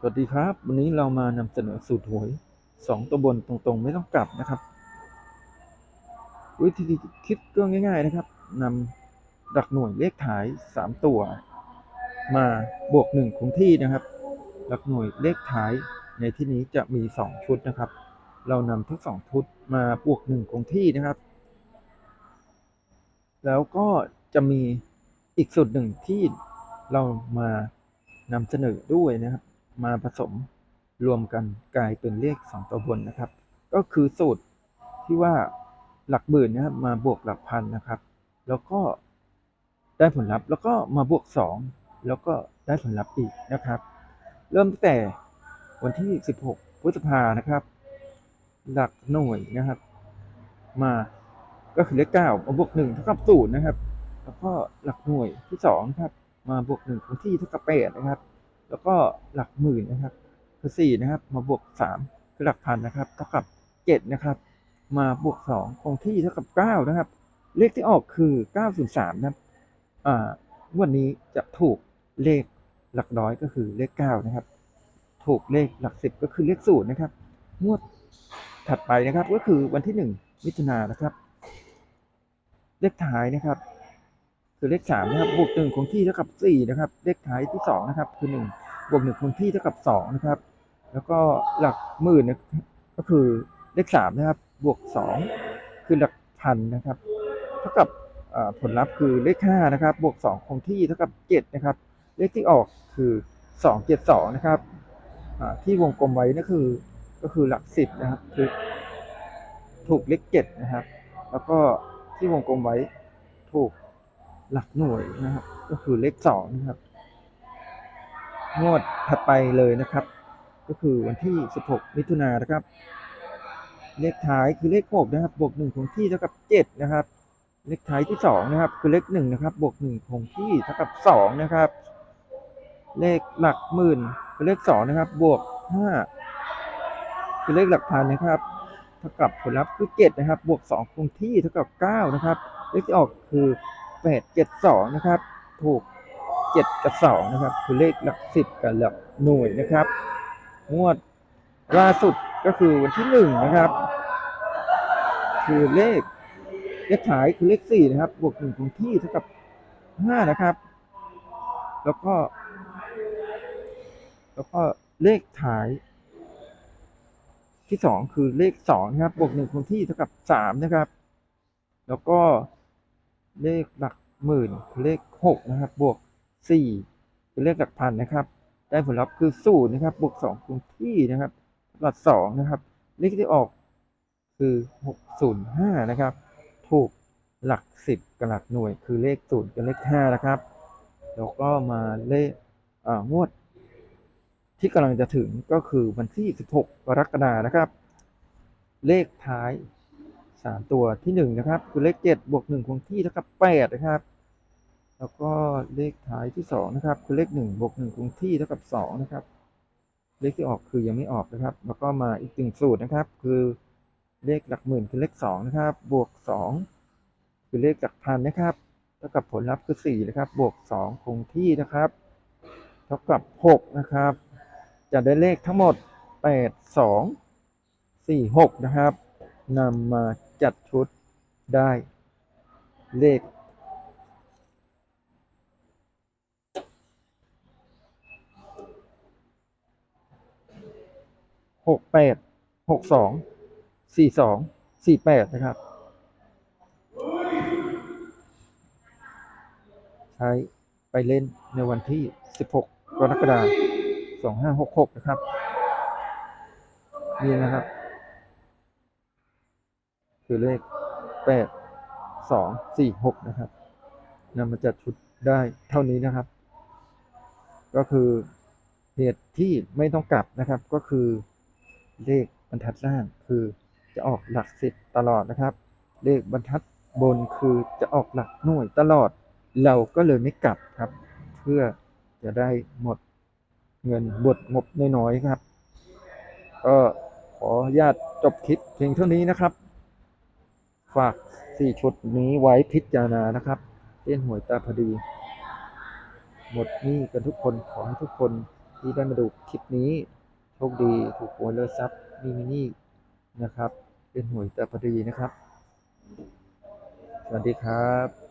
สวัสดีครับ วันนี้เรามานำเสนอสูตรหวยสองตัวบนตรงๆ ไม่ต้องกลับนะครับ วิธีคิดก็ง่าย ๆนะครับนำหลักหน่วยเลขถ่ายสามตัว มาบวกหนึ่งคงที่นะครับ หลักหน่วยเลขท้ายในที่นี้จะมีสองชุดนะครับ เรานำทั้งสองชุดมาบวกหนึ่งคงที่นะครับ แล้วก็จะมีอีกสูตรหนึ่งที่เรามานำเสนอด้วยนะครับ มาผสมรวมกันกลายเป็นเลขสองตัวบนนะครับ ก็คือสูตรที่ว่าหลักหมื่นนะครับมาบวกหลักพันนะครับ แล้วก็ได้ผลลัพธ์แล้วก็มาบวกสองแล้วก็ได้ผลลัพธ์อีกนะครับ เริ่มตั้งแต่วันที่ 16พฤษภานะครับ หลักหน่วยนะครับ มาก็คือเลขเก้ามาบวกหนึ่งเท่ากับศูนย์นะครับ แล้วก็หลักหน่วยที่สองครับ มาบวกหนึ่งคงที่เท่ากับแปดนะครับ แล้วก็หลักหมื่นนะครับคือสี่นะครับ มาบวกสามคือหลักพันนะครับเท่ากับเจ็ดนะครับ มาบวกสองคงที่เท่ากับเก้านะครับ เลขที่ออกคือเก้าศูนย์สามนะครับอ่าวันนี้จะถูกเลขหลักร้อยก็คือเลขเก้านะครับ ถูกเลขหลักสิบก็คือเลขศูนย์นะครับงวดถัดไปนะครับก็คือวันที่หนึ่งมิถุนายนนะครับ เลขท้ายนะครับ คือเลขสามนะครับบวกหนึ่งคงที่เท่ากับสี่นะครับ เลขท้ายที่สองนะครับ คือหนึ่งบวกหนึ่งคงที่เท่ากับสองนะครับ แล้วก็หลักหมื่นนะก็คือเลขสามนะครับ บวกสองคือหลักพันนะครับ เท่ากับผลลัพธ์คือเลขห้านะครับ บวกสองคงที่เท่ากับเจ็ดนะครับ เลขที่ออกคือสองเจ็ดสองนะครับที่วงกลมไว้นั่นคือก็คือหลักสิบนะครับคือถูกเลขเจ็ดนะครับ แล้วก็ที่วงกลมไว้ถูก หลักหน่วยนะครับ ก็คือเลขสองนะครับ งวดถัดไปเลยนะครับ ก็คือวันที่ 16 มิถุนายนนะครับ เลขท้ายคือเลข6นะครับ บวก1คงที่เท่ากับ 7 นะครับ เลขท้ายที่2นะครับ คือเลข1นะครับ บวก1คงที่เท่ากับ 2 นะครับ เลขหลักหมื่นคือเลข2นะครับ บวก 5 คือเลขหลักพันนะครับเท่ากับผลลัพธ์คือ 7 นะครับ บวก2คงที่เท่ากับ 9 นะครับ เลขที่ออกคือ 8 7 2นะครับ ถูก7กับ2นะครับ คือเลขหลัก10กับหลักหน่วยนะครับ งวดล่าสุดก็คือวันที่1นะครับ คือเลขเลขท้ายคือเลข4นะครับ บวก1คงที่เท่ากับ5นะครับ แล้วก็ แล้วก็เลขท้าย ที่2คือเลข2นะครับ บวก1คงที่เท่ากับ3นะครับ แล้วก็ เลขหลักหมื่นเลข 6 นะครับ บวก4คือเลขหลักพันนะครับ ได้ผลลัพธ์คือศูนย์นะครับ บวก 2คงที่นะครับหลัก2นะครับ เลขที่ออกคือ 605 นะครับ ถูกหลัก 10 กับหลักหน่วย คือเลข 0 กับเลข 5 นะครับ แล้วก็มาเลขอ่างวด ที่กำลังจะถึงก็คือวันที่ 16 กรกฎาคมนะครับ เลขท้าย 3 ตัวที่ 1 นะครับ คือเลข 7 บวก 1 คงที่เท่ากับ 8 นะครับ แล้วก็เลขท้ายที่ 2 นะครับ คือเลข 1 บวก 1 คงที่เท่ากับ 2 นะครับ เลขที่ออกคือยังไม่ออกนะครับ แล้วก็มาอีกหนึ่งสูตรนะครับ คือเลขหลักหมื่นคือเลข 2 นะครับ บวก 2 คือเลขหลักพันนะครับ เท่ากับผลลัพธ์คือ 4 นะครับ บวก 2 คงที่นะครับ เท่ากับ 6 นะครับ จะได้เลขทั้งหมด 8 2 4 6 นะครับนำมา จัดชุดได้เลข หกแปด หกสอง สี่สอง สี่แปดนะครับ ใช้ไปเล่นในวันที่สิบหกกรกฎาคมสองห้าหกหกนะครับ นี่นะครับ คือเลขแปดสองสี่หกนะครับนำมาจัดชุดได้เท่านี้นะครับ ก็คือเหตุที่ไม่ต้องกลับนะครับ ก็คือเลขบรรทัดล่างคือจะออกหลักสิบตลอดนะครับ เลขบรรทัดบนคือจะออกหลักหน่วยตลอด เราก็เลยไม่กลับครับ เพื่อจะได้หมดเงินบทงบน้อยๆครับ ก็ขออนุญาตจบคลิปเพียงเท่านี้นะครับ ฝากสี่ชุดนี้ไว้พิจารณานะครับเล่นหวยตาพอดี หมดหนี้กันทุกคนขอให้ทุกคนที่ได้มาดูคลิปนี้ โชคดีถูกหวยเลิศทรัพย์มีมินี่นะครับ เป็นหวยตาพอดีนะครับ สวัสดีครับ